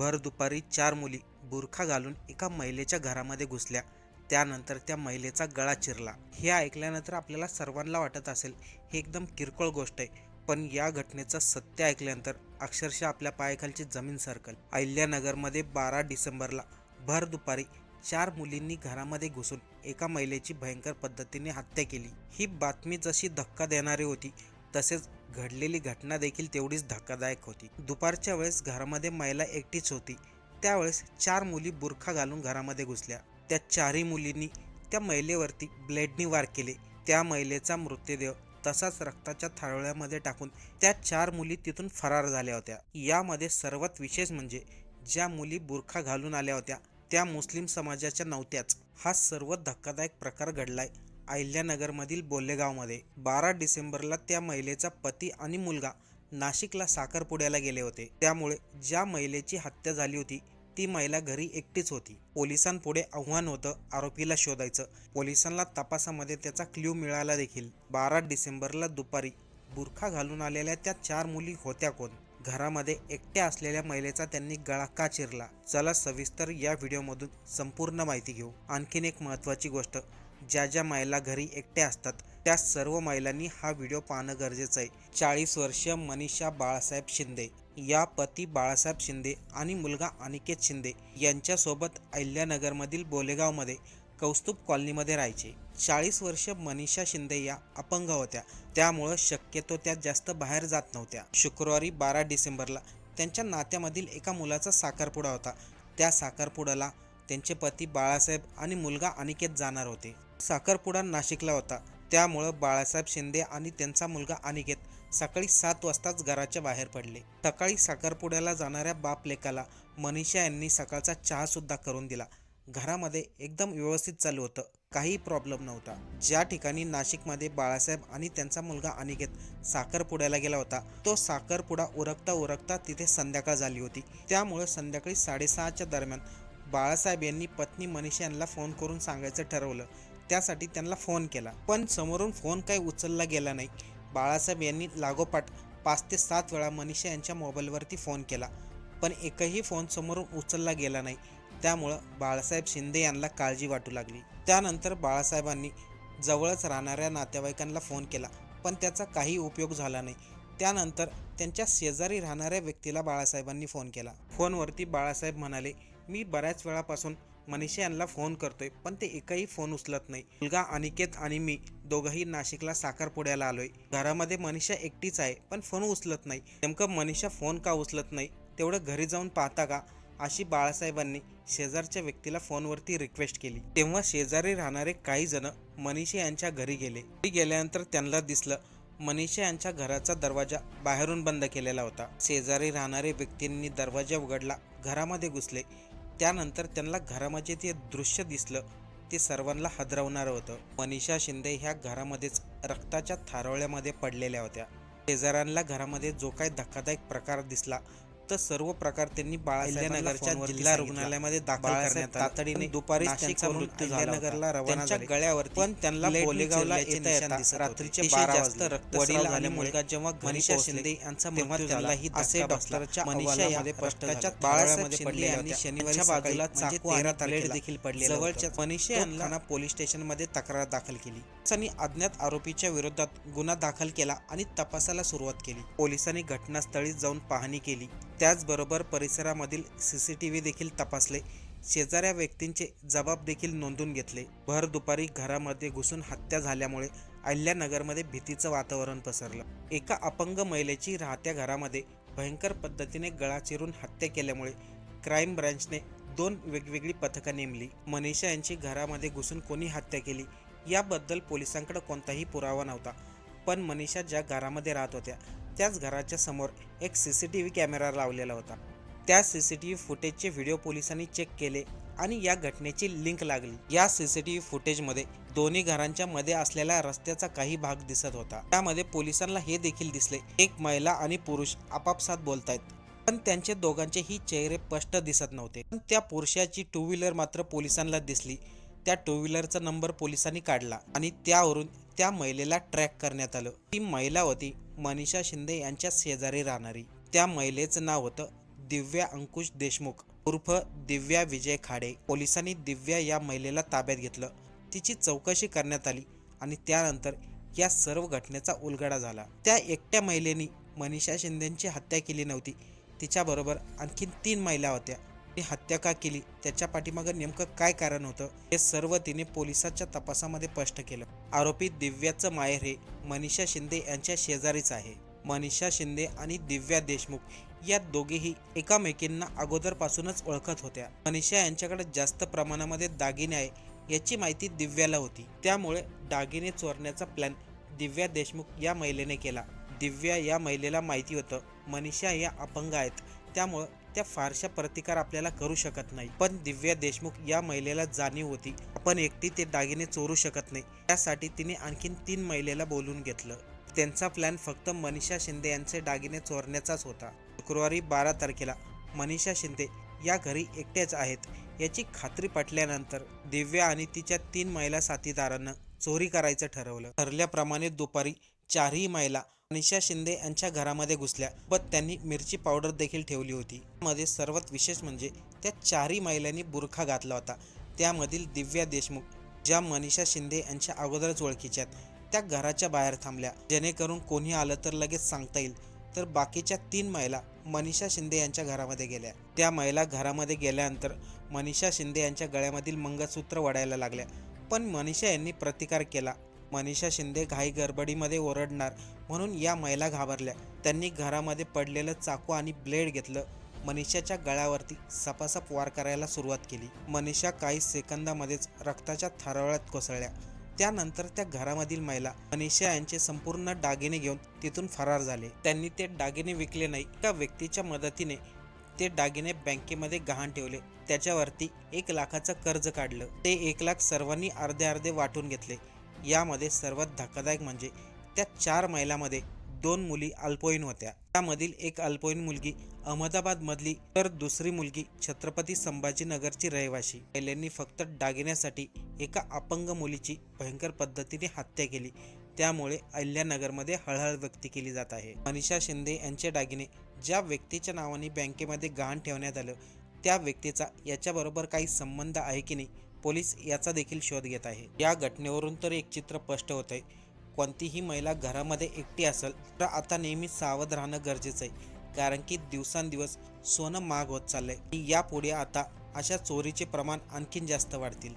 भर दुपारी चार मुली बुरखा घालून एका महिलेच्या घरामध्ये घुसल्या. त्यानंतर त्या महिलेचा गळा चिरला. हे ऐकल्यानंतर आपल्याला सर्वांना वाटत असेल हे एकदम किरकोळ गोष्ट आहे. पण या घटनेचं सत्य ऐकल्यानंतर अक्षरशः आपल्या पायाखालची जमीन सरकल. अहिल्यानगरमध्ये बारा डिसेंबरला भर दुपारी चार मुलींनी घरामध्ये घुसून एका महिलेची भयंकर पद्धतीने हत्या केली. ही बातमी जशी धक्का देणारी होती तसेच घडलेली घटना देखील तेवढीच धक्कादायक होती. दुपारच्या वेळेस घरामध्ये महिला एकटीच होती. त्यावेळेस चार मुली बुरखा घालून घरामध्ये घुसल्या. त्या चारही मुलींनी त्या महिलेवरती ब्लेडनी वार केले. त्या महिलेचा मृतदेह तसाच रक्ताच्या थारोळ्यामध्ये टाकून त्या चार मुली तिथून फरार झाल्या होत्या. यामध्ये सर्वात विशेष म्हणजे ज्या मुली बुरखा घालून आल्या होत्या त्या मुस्लिम समाजाच्या नव्हत्याच. हा सर्व धक्कादायक प्रकार घडलाय. अहिल्यानगरमधील बोल्लेगावमध्ये बारा डिसेंबरला त्या महिलेचा पती आणि मुलगा नाशिकला साखरपुड्याला गेले होते. त्यामुळे ज्या महिलेची हत्या झाली होती ती महिला घरी एकटीच होती. पोलिसांपुढे आव्हान होतं आरोपीला शोधायचं. पोलिसांना तपासामध्ये त्याचा क्ल्यू मिळाला देखील. बारा डिसेंबरला दुपारी बुरखा घालून आलेल्या त्या चार मुली होत्या कोण? घरामध्ये एकट्या असलेल्या महिलेचा त्यांनी गळा का चिरला? चला सविस्तर या व्हिडिओमधून संपूर्ण माहिती घेऊ. आणखीन एक महत्त्वाची गोष्ट ज्या ज्या महिला घरी एकट्या असतात त्या सर्व महिलांनी हा व्हिडिओ पाहणं गरजेचं आहे. चाळीस वर्षीय मनीषा बाळासाहेब शिंदे या पती बाळासाहेब शिंदे आणि मुलगा अनिकेत शिंदे यांच्यासोबत अहिल्यानगरमधील बोलेगावमध्ये कौस्तुभ कॉलनीमध्ये राहायचे. चाळीस वर्ष मनीषा शिंदे या अपंग होत्या. त्यामुळं शक्यतो त्या जास्त बाहेर जात नव्हत्या. शुक्रवारी बारा डिसेंबरला त्यांच्या नात्यामधील एका मुलाचा साखरपुडा होता. त्या साखरपुड्याला त्यांचे पती बाळासाहेब आणि मुलगा अनिकेत जाणार होते. साखरपुडा नाशिकला होता. त्यामुळं बाळासाहेब शिंदे आणि त्यांचा मुलगा अनिकेत सकाळी सात वाजताच घराच्या बाहेर पडले. सकाळी साखरपुड्याला जाणाऱ्या बाप लेकाला मनीषा यांनी सकाळचा चहासुद्धा करून दिला. घरामध्ये एकदम व्यवस्थित चालू होतं. काही प्रॉब्लेम नव्हता. ज्या ठिकाणी नाशिकमध्ये बाळासाहेब आणि त्यांचा मुलगा अनिकेत साखरपुड्याला गेला होता तो साखरपुडा उरकता उरकता तिथे संध्याकाळ झाली होती. त्यामुळे संध्याकाळी साडेसहाच्या दरम्यान बाळासाहेब यांनी पत्नी मनीषा यांना फोन करून सांगायचं ठरवलं. त्यासाठी त्यांना फोन केला. पण समोरून फोन काही उचलला गेला नाही. बाळासाहेब यांनी लागोपाठ पाच ते सात वेळा मनीषा यांच्या मोबाईलवरती फोन केला. पण एकही फोन समोरून उचलला गेला नाही. त्यामुळं बाळासाहेब शिंदे यांना काळजी वाटू लागली. त्यानंतर बाळासाहेबांनी जवळच राहणाऱ्या नातेवाईकांना फोन केला पण त्याचा काही उपयोग झाला नाही. त्यानंतर त्यांच्या शेजारी राहणाऱ्या व्यक्तीला बाळासाहेबांनी फोन केला. फोनवरती बाळासाहेब म्हणाले मी बऱ्याच वेळापासून मनीषा यांना फोन करतोय पण ते एकही फोन उचलत नाही. मुलगा अनिकेत आणि मी दोघंही नाशिकला साखरपुड्याला आलोय. घरामध्ये मनीषा एकटीच आहे पण फोन उचलत नाही. नेमकं मनीषा फोन का उचलत नाही? तेवढं घरी जाऊन पाहता का? अशी बाळासाहेबांनी शेजारच्या व्यक्तीला फोनवरती रिक्वेस्ट केली. तेव्हा शेजारी राहणारे काही जण मनीषा यांच्या घरी गेले. घरी गेल्यानंतर त्यांना दिसलं मनीषा यांच्या घराचा दरवाजा बाहेरून बंद केलेला होता. शेजारी राहणारे व्यक्तींनी दरवाजा उघडला घरामध्ये घुसले. त्यानंतर त्यांना घरामध्ये ते दृश्य दिसलं ते सर्वांना हादरवणारं होतं. मनीषा शिंदे ह्या घरामध्येच रक्ताच्या थारोळ्यामध्ये पडलेल्या होत्या. शेजाऱ्यांना घरामध्ये जो काही धक्कादायक प्रकार दिसला तर सर्व प्रकार त्यांनी बाळासाहेबांच्या जिल्हा रुग्णालयामध्ये दाखल करण्यात. तातडीने दुपारी त्यांचा मृत्यू झाला रवाना झाले. गळ्यावरती पण त्यांना बोलेगावला येता येता रात्रीचे बारा वाजता रक्त वडील आणि मुलगा जेव्हा मनीषा शिंदे यांचा मृत्यू झाला. ही असे डॉक्टरच्या मनीषा यामध्ये स्पष्टाच्या बाळासाहेब शिंदे यांनी शनिवारच्या बाजूला चाकू आणि ब्लेड देखील पडले जवळच्या मनीषा यांना पोलीस स्टेशनमध्ये तक्रार दाखल केली. पोलिसांनी अज्ञात आरोपीच्या विरोधात गुन्हा दाखल केला आणि तपासाला सुरुवात केली. पोलिसांनी घटनास्थळी जाऊन पाहणी केली. त्याचबरोबर परिसरामधील सी सी टी व्ही देखील तपासले. शेजाऱ्या व्यक्तींचे जबाब देखील नोंदून घेतले. भर दुपारी घरामध्ये घुसून हत्या झाल्यामुळे अहिल्यानगरमध्ये भीतीचं वातावरण पसरलं. एका अपंग महिलेची राहत्या घरामध्ये भयंकर पद्धतीने गळा चिरून हत्या केल्यामुळे क्राईम ब्रँचने दोन वेगवेगळी पथकं नेमली. मनीषा यांची घरामध्ये घुसून कोणी हत्या केली? याबद्दल पोलिसांकडे कोणताही पुरावा नव्हता. पण मनीषा ज्या घरामध्ये राहत होत्या त्याच घराच्या समोर एक C C T V camera लावलेला होता. त्या सी सी टी व्ही फुटेजचे व्हिडिओ पोलिसांनी चेक केले आणि या घटनेची लिंक लागली. या सी सी टी व्ही फुटेजमध्ये दोन्ही घरांच्या मध्ये असलेल्या रस्त्याचा काही भाग दिसत होता. त्यामध्ये पोलिसांना हे देखील दिसले एक महिला आणि पुरुष आपापसात बोलतायत. पण त्यांचे दोघांचेही चेहरे स्पष्ट दिसत नव्हते. पण त्या पुरुषाची टू व्हीलर मात्र पोलिसांना दिसली. त्या टू व्हीलरचा नंबर पोलिसांनी काढला आणि त्यावरून त्या महिलेला ट्रॅक करण्यात आलं. ती महिला होती मनीषा शिंदे यांच्या शेजारी राहणारी. त्या महिलेचं नाव होतं दिव्या अंकुश देशमुख. उर्फ दिव्या विजय खाडे. पोलिसांनी दिव्या या महिलेला ताब्यात घेतलं. तिची चौकशी करण्यात आली आणि त्यानंतर या सर्व घटनेचा उलगडा झाला. त्या एकट्या महिलेनी मनीषा शिंदेची हत्या केली नव्हती. तिच्याबरोबर आणखी तीन महिला होत्या. ती हत्या का केली? त्याच्या पाठीमागं नेमकं काय कारण होतं? हे सर्व तिने पोलिसाच्या तपासामध्ये स्पष्ट केलं. आरोपी दिव्याचं माहेर हे मनीषा शिंदे यांच्या शेजारीच आहे. मनीषा शिंदे आणि दिव्या देशमुख या दोघेही एकामेकींना अगोदरपासूनच ओळखत होत्या. मनीषा यांच्याकडे जास्त प्रमाणामध्ये दागिने आहे याची माहिती दिव्याला होती. त्यामुळे दागिने चोरण्याचा प्लॅन दिव्या देशमुख या महिलेने केला. दिव्या या महिलेला माहिती होतं मनीषा या अपंग आहेत. त्यामुळं त्या फारशा प्रतिकार आपल्याला करू शकत नाही. पण दिव्या देशमुख या महिलेला जाणीव होती. आपण एकटी ते दागिने चोरू शकत नाही. त्यासाठी तिने आणखीन तीन महिलेला बोलून घेतलं. त्यांचा प्लॅन फक्त मनीषा शिंदे यांचे दागिने चोरण्याचाच होता. शुक्रवारी बारा तारखेला मनीषा शिंदे या घरी एकट्याच आहेत याची खात्री पटल्यानंतर दिव्या आणि तिच्या तीन महिला साथीदारांना चोरी करायचं ठरवलं. ठरल्याप्रमाणे दुपारी चारही महिला मनीषा शिंदे यांच्या घरामध्ये घुसल्या व त्यांनी मिरची पावडर देखील ठेवली होती. मध्ये सर्वात विशेष म्हणजे त्या चारही महिलांनी बुरखा घातला होता. त्यामधील दिव्या देशमुख ज्या मनीषा शिंदे यांच्या अगोदरच ओळखीच्या आहेत, त्या घराच्या बाहेर थांबल्या. जेणेकरून कोणी आलं तर लगेच सांगता येईल. तर बाकीच्या तीन महिला मनीषा शिंदे यांच्या घरामध्ये गेल्या. त्या महिला घरामध्ये गेल्यानंतर मनीषा शिंदे यांच्या गळ्यामधील मंगळसूत्र वडायला लागल्या. पण मनीषा यांनी प्रतिकार केला. मनीषा शिंदे घाई गडबडीमध्ये ओरडणार म्हणून या महिला घाबरल्या. त्यांनी घरामध्ये पडलेलं चाकू आणि ब्लेड घेतलं. मनीषाच्या गळ्यावरती सपासप वार करायला सुरुवात केली. मनीषा काही सेकंदामध्येच रक्ताच्या थारोळ्यात कोसळल्या. त्यानंतर त्या घरामधील महिला मनीषा यांचे संपूर्ण दागिने घेऊन तिथून फरार झाले. त्यांनी ते दागिने विकले नाही. त्या व्यक्तीच्या मदतीने ते दागिने बँकेमध्ये गहाण ठेवले. त्याच्यावरती एक लाखाचं कर्ज काढलं. ते एक लाख सर्वांनी अर्धे अर्धे वाटून घेतले. यामध्ये सर्वात धक्कादायक म्हणजे त्या चार महिलांमध्ये दोन मुली अल्पवयीन होत्या. त्यामधील एक अल्पवयीन मुलगी अहमदाबादमधली तर दुसरी मुलगी छत्रपती संभाजीनगरची रहिवाशी पहिल्यांनी फक्त दागिन्यासाठी एका अपंग मुलीची भयंकर पद्धतीने हत्या केली. त्यामुळे अहिल्यानगरमध्ये हळहळ व्यक्त केली जात आहे. मनीषा शिंदे यांचे दागिने ज्या व्यक्तीच्या नावाने बँकेमध्ये गहाण ठेवण्यात आलं त्या व्यक्तीचा याच्याबरोबर काही संबंध आहे की नाही पोलीस याचा देखील शोध घेत आहे. या घटनेवरून तर एक चित्र स्पष्ट होत आहे कोणतीही महिला घरामध्ये एकटी असेल तर आता नेहमी सावध राहणं गरजेचं आहे. कारण की दिवसांदिवस सोनं महाग होत चाललंय. यापुढे आता अशा चोरीचे प्रमाण आणखीन जास्त वाढतील.